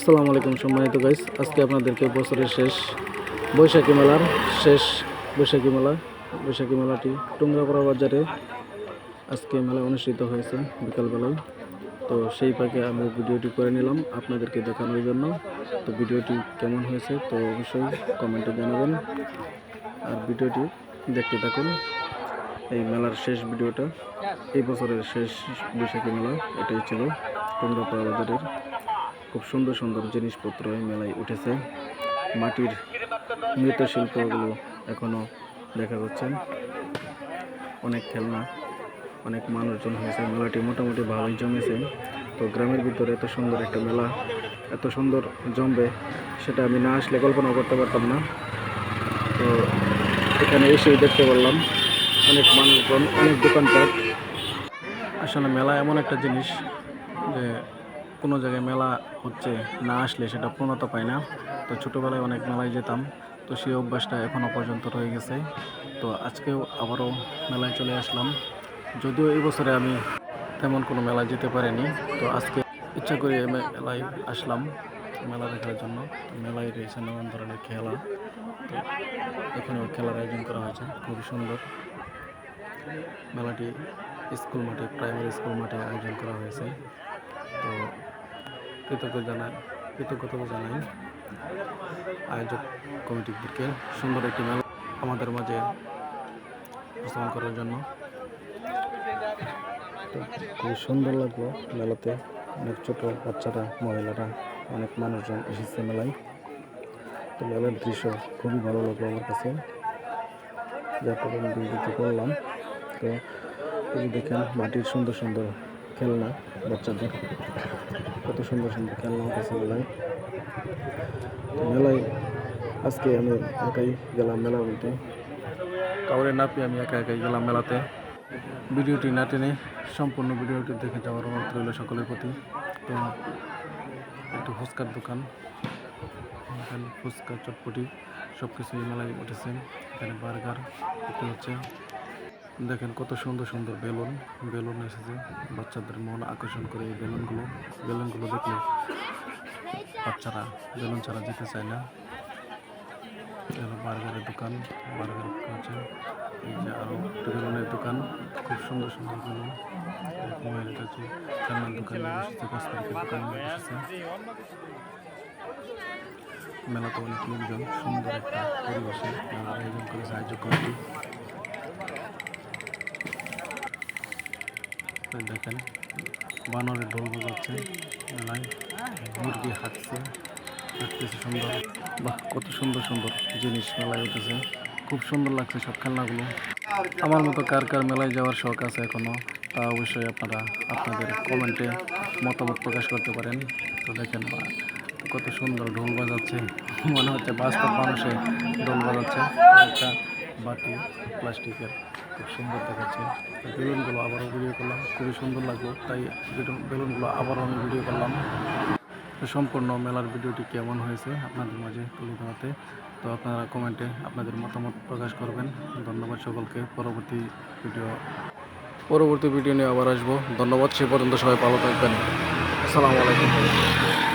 আসসালামু আলাইকুম সম্মানিত গাইস আজকে আপনাদেরকে বছরের শেষ বৈশাখী মেলার শেষ বৈশাখী মেলা, বৈশাখী মেলাটি টুঙ্গাপাড়া বাজারে আজকে মেলা অনুষ্ঠিত হয়েছে বিকালবেলায়। তো সেই পাকে আমি ভিডিওটি করে নিলাম আপনাদেরকে দেখানোর জন্য। তো ভিডিওটি কেমন হয়েছে তো অবশ্যই কমেন্টে জানাবেন। আর ভিডিওটি দেখতে থাকুন, এই মেলার শেষ ভিডিওটা, এই বছরের শেষ বৈশাখী মেলা, এটাই ছিল টুঙ্গাপাড়া বাজারের খুব সুন্দর সুন্দর জিনিসপত্র এই মেলায় উঠেছে। মাটির মৃৎশিল্পগুলো এখনও দেখা যাচ্ছে। অনেক খেলনা, অনেক মানুষজন হয়েছে। মেলাটি মোটামুটি ভালোই জমেছে। তো গ্রামের ভিতরে এত সুন্দর একটা মেলা, এত সুন্দর জমবে, সেটা আমি না আসলে কল্পনা করতে পারতাম না। তো এখানে এসেই দেখতে পারলাম অনেক মানুষজন, অনেক দোকানপাট। আসলে মেলা এমন একটা জিনিস যে কোনো জায়গায় মেলা হচ্ছে না আসলে সেটা পূর্ণতা পায় না। তো ছোটোবেলায় অনেক মেলায় যেতাম। তো সেই অভ্যাসটা এখনও পর্যন্ত রয়ে গেছে। তো আজকেও আবারও মেলায় চলে আসলাম। যদিও এই বছরে আমি তেমন কোনো মেলায় যেতে পারিনি। তো আজকে ইচ্ছা করে মেলায় আসলাম মেলা দেখার জন্য। মেলায় রয়েছে নানান ধরনের খেলা। তো এখানেও খেলার আয়োজন করা হয়েছে। খুবই সুন্দর। মেলাটি স্কুল মাঠে, প্রাইমারি স্কুল মাঠে আয়োজন করা হয়েছে। তো কৃতজ্ঞ জানাই কৃতজ্ঞতা জানাই আয়োজক কমিটিদেরকে সুন্দর একটি মেলা আমাদের মাঝে উপস্থাপন করার জন্য। তো খুবই সুন্দর লাগল মেলাতে। অনেক ছোটো বাচ্চারা, মহিলারা, অনেক মানুষজন এসেছে মেলায়। তো মেলার দৃশ্য খুবই ভালো লাগল আমার কাছে। যার কারণে করলাম। তো দেখেন মাটির সুন্দর সুন্দর খেলনা, বাচ্চাদের। কত সুন্দর সুন্দর খেলনা উঠেছে মেলায়। মেলায় আজকে আমি একাই গেলাম মেলা বলতে। কাউরে না পেয়ে আমি একা একাই গেলাম মেলাতে। ভিডিওটি না টেনে সম্পূর্ণ ভিডিওটি দেখে যাওয়ার অনুরোধ রইল সকলের প্রতি। তো একটু ফুচকার দোকান। ফুচকা চটপটি। সব কিছু মেলায় উঠেছে এখানে বার্গার হচ্ছে, দেখেন কত সুন্দর সুন্দর বেলুন বেলুন এসেছে। বাচ্চাদের মন আকর্ষণ করে এই বেলুনগুলো বেলুনগুলো দেখলে বাচ্চারা বেলুন ছাড়া যেতে চায় না। বার্গারের দোকান, বার্গার আছে এই যে আরও বেলুনের দোকান, খুব সুন্দর সুন্দর বেলুন। দোকানে দোকানে মেলাতে অনেক লোকজন, সুন্দর একটা পরিবেশে মেলার আয়োজন করে সাহায্য এই দেখেন, বানরের ঢোল বাজাচ্ছে মেলায়, মুরগি হাঁটছে, হাঁটতেছে সুন্দর। বাহ, কত সুন্দর সুন্দর জিনিস মেলায় উঠেছে। খুব সুন্দর লাগছে সব খেলনাগুলো। আমার মতো কার কার মেলায় যাওয়ার শখ আছে এখনও তা অবশ্যই আপনারা আপনাদের কমেন্টে মতামত প্রকাশ করতে পারেন। তো দেখেন কত সুন্দর ঢোল বাজাচ্ছে। মনে হচ্ছে বাস্তব মানুষে ঢোল বাজাচ্ছে। একটা বাটি প্লাস্টিকের খুব সুন্দর দেখাচ্ছে। বেলুনগুলো আবারও ভিডিও করলাম। খুবই সুন্দর লাগল। তাই বেলুন- বেলুনগুলো আবারও আমি ভিডিও করলাম। সম্পূর্ণ মেলার ভিডিওটি কেমন হয়েছে আপনাদের মাঝে তুলে ধরাতে? তো আপনারা কমেন্টে আপনাদের মতামত প্রকাশ করবেন। ধন্যবাদ সকলকে। পরবর্তী ভিডিও পরবর্তী ভিডিও নিয়ে আবার আসব। ধন্যবাদ। সে পর্যন্ত সবাই ভালো থাকবেন। আসসালামু আলাইকুম।